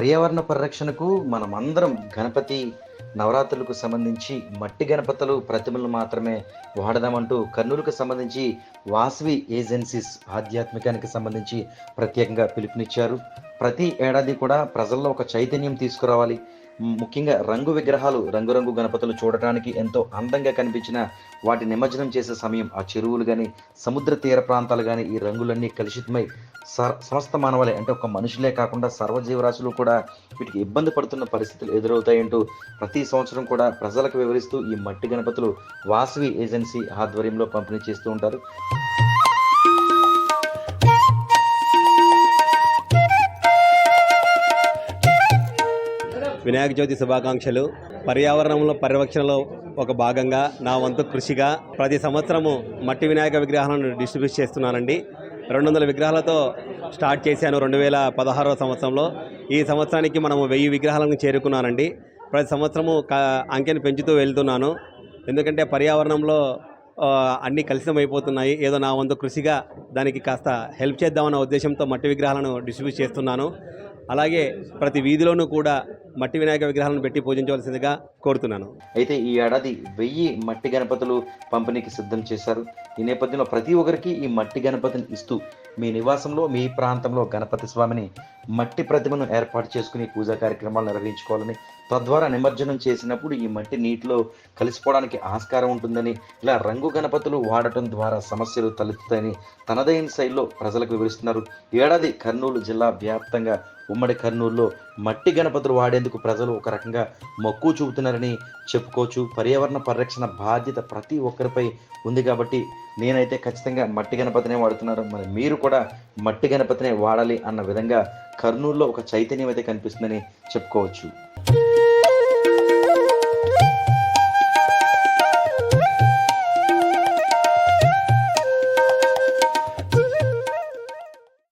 పర్యావరణ పరిరక్షణకు మనమందరం గణపతి నవరాత్రులకు సంబంధించి మట్టి గణపతులు ప్రతిమలు మాత్రమే వాడదామంటూ కర్నూలుకు సంబంధించి వాసవి ఏజెన్సీస్ ఆధ్యాత్మికానికి సంబంధించి ప్రత్యేకంగా పిలుపునిచ్చారు. ప్రతి ఏడాది కూడా ప్రజల్లో ఒక చైతన్యం తీసుకురావాలి. ముఖ్యంగా రంగు విగ్రహాలు రంగురంగు గణపతులు చూడటానికి ఎంతో అందంగా కనిపించిన వాటి నిమజ్జనం చేసే సమయం. ఆ చెరువులు కానీ సముద్ర తీర ప్రాంతాలు కానీ ఈ రంగులన్నీ కలుషితమై సమస్త మానవాళి అంటే ఒక మనుషులే కాకుండా సర్వజీవరాశులు కూడా వీటికి ఇబ్బంది పడుతున్న పరిస్థితులు ఎదురవుతాయంటూ ప్రతి సంవత్సరం కూడా ప్రజలకు వివరిస్తూ ఈ మట్టి గణపతులు వాసవి ఏజెన్సీ ఆధ్వర్యంలో పంపిణీ చేస్తూ ఉంటారు. వినాయక చవితి శుభాకాంక్షలు. పర్యావరణంలో పరిరక్షణలో ఒక భాగంగా నా వంతు కృషిగా ప్రతి సంవత్సరము మట్టి వినాయక విగ్రహాలను డిస్ట్రిబ్యూట్ చేస్తున్నానండి. రెండు వందల విగ్రహాలతో స్టార్ట్ చేశాను రెండు వేల పదహారవ సంవత్సరంలో. ఈ సంవత్సరానికి మనము వెయ్యి విగ్రహాలను చేరుకున్నానండి. ప్రతి సంవత్సరము క అంకెను పెంచుతూ వెళ్తున్నాను. ఎందుకంటే పర్యావరణంలో అన్నీ అన్నీ కలుషితమైపోతున్నాయి ఏదో నా వంతు కృషిగా దానికి కాస్త హెల్ప్ చేద్దామన్న ఉద్దేశంతో మట్టి విగ్రహాలను డిస్ట్రిబ్యూట్ చేస్తున్నాను. అలాగే ప్రతి వీధిలోనూ కూడా మట్టి వినాయక విగ్రహాలను పెట్టి పూజించవలసిందిగా కోరుతున్నాను. అయితే ఈ ఏడాది వెయ్యి మట్టి గణపతులు పంపిణీకి సిద్ధం చేశారు. ఈ నేపథ్యంలో ప్రతి ఒక్కరికి ఈ మట్టి గణపతిని ఇస్తూ మీ నివాసంలో మీ ప్రాంతంలో గణపతి స్వామిని మట్టి ప్రతిమను ఏర్పాటు చేసుకుని పూజా కార్యక్రమాలు నిర్వహించుకోవాలని తద్వారా నిమజ్జనం చేసినప్పుడు ఈ మట్టి నీటిలో కలిసిపోవడానికి ఆస్కారం ఉంటుందని ఇలా రంగు గణపతులు వాడటం ద్వారా సమస్యలు తలెత్తుతాయని తనదైన శైలిలో ప్రజలకు వివరిస్తున్నారు. ఏడాది కర్నూలు జిల్లా వ్యాప్తంగా ఉమ్మడి కర్నూలులో మట్టి గణపతులు వాడేందుకు ప్రజలు ఒక రకంగా మక్కువ చూపుతున్నారని చెప్పుకోవచ్చు. పర్యావరణ పరిరక్షణ బాధ్యత ప్రతి ఒక్కరిపై ఉంది కాబట్టి నేనైతే ఖచ్చితంగా మట్టి గణపతినే వాడుతున్నాను. మరి మీరు కూడా మట్టి గణపతినే వాడాలి అన్న విధంగా కర్నూలులో ఒక చైతన్యం అయితే కనిపిస్తుందని చెప్పుకోవచ్చు.